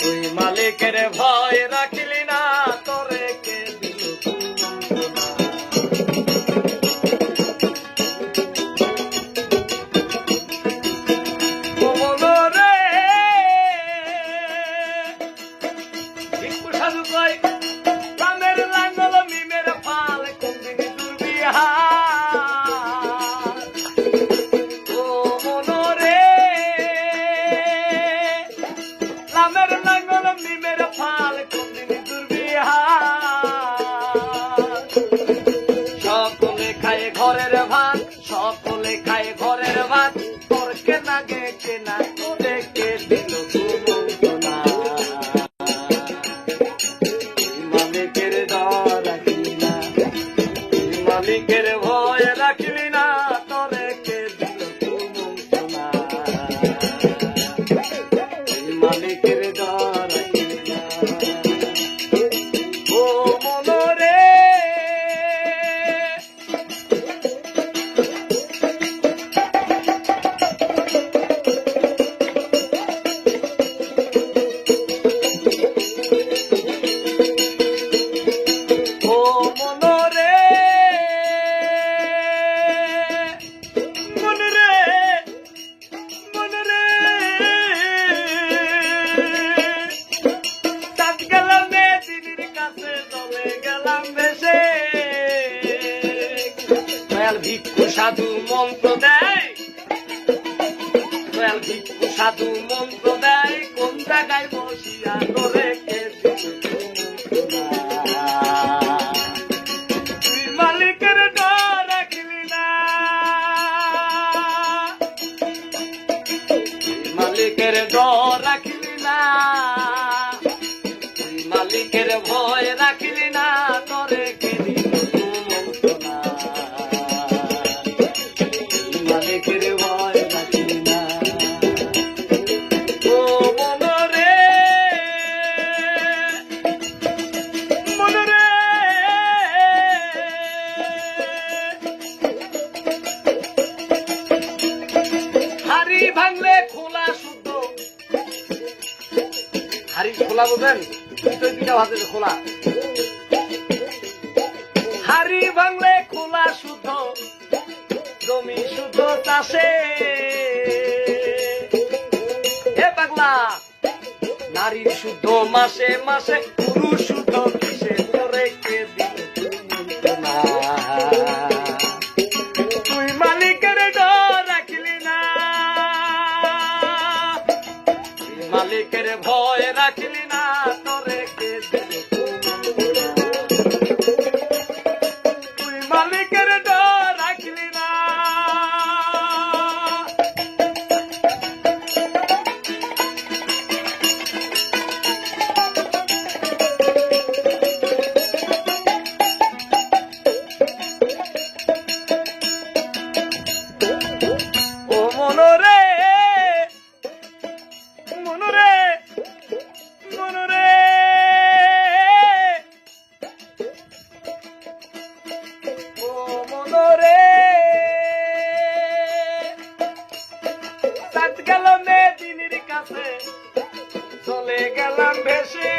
তুই মালিকের ভয় সকলে খায় ঘরের ভাত সকলে খায় ঘরের ভাত। তোর কেনা গে কেনা ভিক্ষু সাধু মন্ত্র দেয়। সাধু মন্ত্র দেয়। কোন জায়গায় বসিয়া করে মালিকের না। ভয় রাখলি না। তরে ভাঙলে খোলা শুদ্ধ। হাড়ি খোলা বোঝেন? দুটো পিঠা ভাতের খোলা। হাড়ি ভাঙলে খোলা শুদ্ধ। জমি শুদ্ধ চাষে এ পাগলা নারীর শুদ্ধ মাসে মাসে, পুরুষ শুদ্ধ কিসে তোরে কে তুই মালিকের ডর রাখলি না। তুই ভয় রাখলি না, তোরে কে তুই মালিকের ডর মনরে। সাত গেল মেদিনীর কাছে। চলে গেলাম ভেসে।